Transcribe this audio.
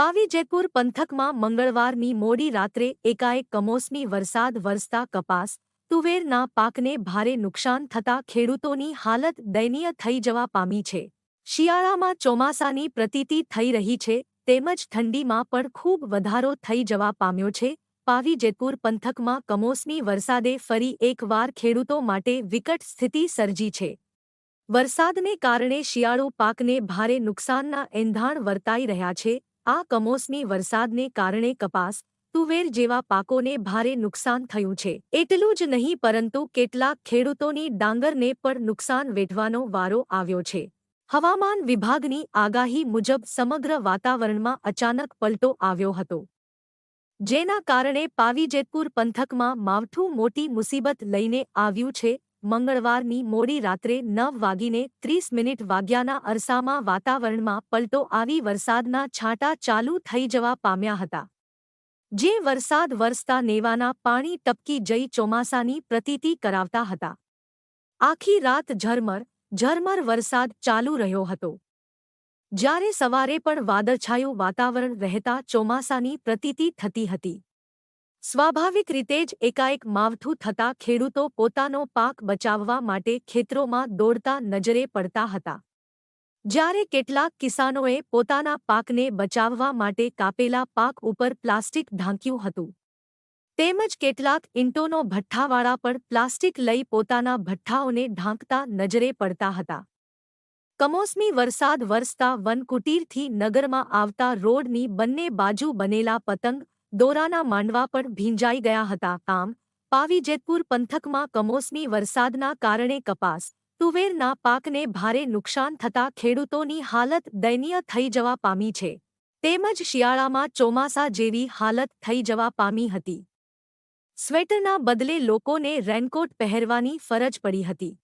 પાવી જેતપુર પંથકમાં મંગળવારની મોડી રાત્રે એકાએક કમોસમી વરસાદ વરસતા કપાસ, તુવેરના પાકને ભારે નુકસાન થતા ખેડૂતોની હાલત દયનીય થઈ જવા પામી છે. શિયાળામાં ચોમાસાની પ્રતીતિ થઈ રહી છે, તેમજ ઠંડીમાં પણ ખૂબ વધારો થઈ જવા પામ્યો છે. પાવી જેતપુર પંથકમાં કમોસમી વરસાદે ફરી એકવાર ખેડૂતો માટે વિકટ સ્થિતિ સર્જી છે. વરસાદને કારણે શિયાળુ પાકને ભારે નુકસાનના એંધાણ વર્તાઈ રહ્યા છે આ કમોસમી વરસાદને કારણે કપાસ, તુવેર જેવા પાકોને ભારે નુકસાન થયું છે. એટલું જ નહીં, પરંતુ કેટલાક ખેડૂતોની ડાંગરને પણ નુકસાન વેઠવાનો વારો આવ્યો છે. હવામાન વિભાગની આગાહી મુજબ સમગ્ર વાતાવરણમાં અચાનક પલટો આવ્યો હતો. જેના કારણે પાવીજેતપુર પંથકમાં માવઠું મોટી મુસીબત લઈને આવ્યું છે મંગળવારની મોડી રાત્રે નવ વાગીને ત્રીસ મિનિટ વાગ્યાના અરસામાં વાતાવરણમાં પલટો આવી વરસાદના છાંટા ચાલુ થઈ જવા પામ્યા હતા. જે વરસાદ વરસતા નેવાના પાણી ટપકી જઈ ચોમાસાની પ્રતીતિ કરાવતા હતા. આખી રાત ઝરમર ઝરમર વરસાદ ચાલુ રહ્યો હતો. જ્યારે સવારે પણ વાદળછાયું વાતાવરણ રહેતા ચોમાસાની પ્રતીતિ થતી હતી. સ્વાભાવિક રીતે જ એકાએક માવઠું થતા ખેડૂતો પોતાનો પાક બચાવવા માટે ખેતરોમાં દોડતા નજરે પડતા હતા. જ્યારે કેટલાક કિસાનોએ પોતાના પાકને બચાવવા માટે કાપેલા પાક ઉપર પ્લાસ્ટિક ઢાંક્યું હતું. તેમજ કેટલાક ઈંટોનો ભઠ્ઠાવાળા પણ પ્લાસ્ટિક લઈ પોતાના ભઠ્ઠાઓને ઢાંકતા નજરે પડતા હતા. કમોસમી વરસાદ વરસતા વનકુટીરથી નગરમાં આવતા રોડની બંને બાજુ બનેલા પતંગ દોરાના માંડવા પણ ભીંજાઈ ગયા હતા. આમ પાવી જેતપુર પંથકમાં કમોસમી વરસાદના કારણે કપાસ, તુવેરના પાકને ભારે નુકસાન થતા ખેડૂતોની હાલત દયનીય થઈ જવા પામી છે. તેમજ શિયાળામાં ચોમાસા જેવી હાલત થઈ જવા પામી હતી. સ્વેટરના બદલે લોકોને રેનકોટ પહેરવાની ફરજ પડી હતી.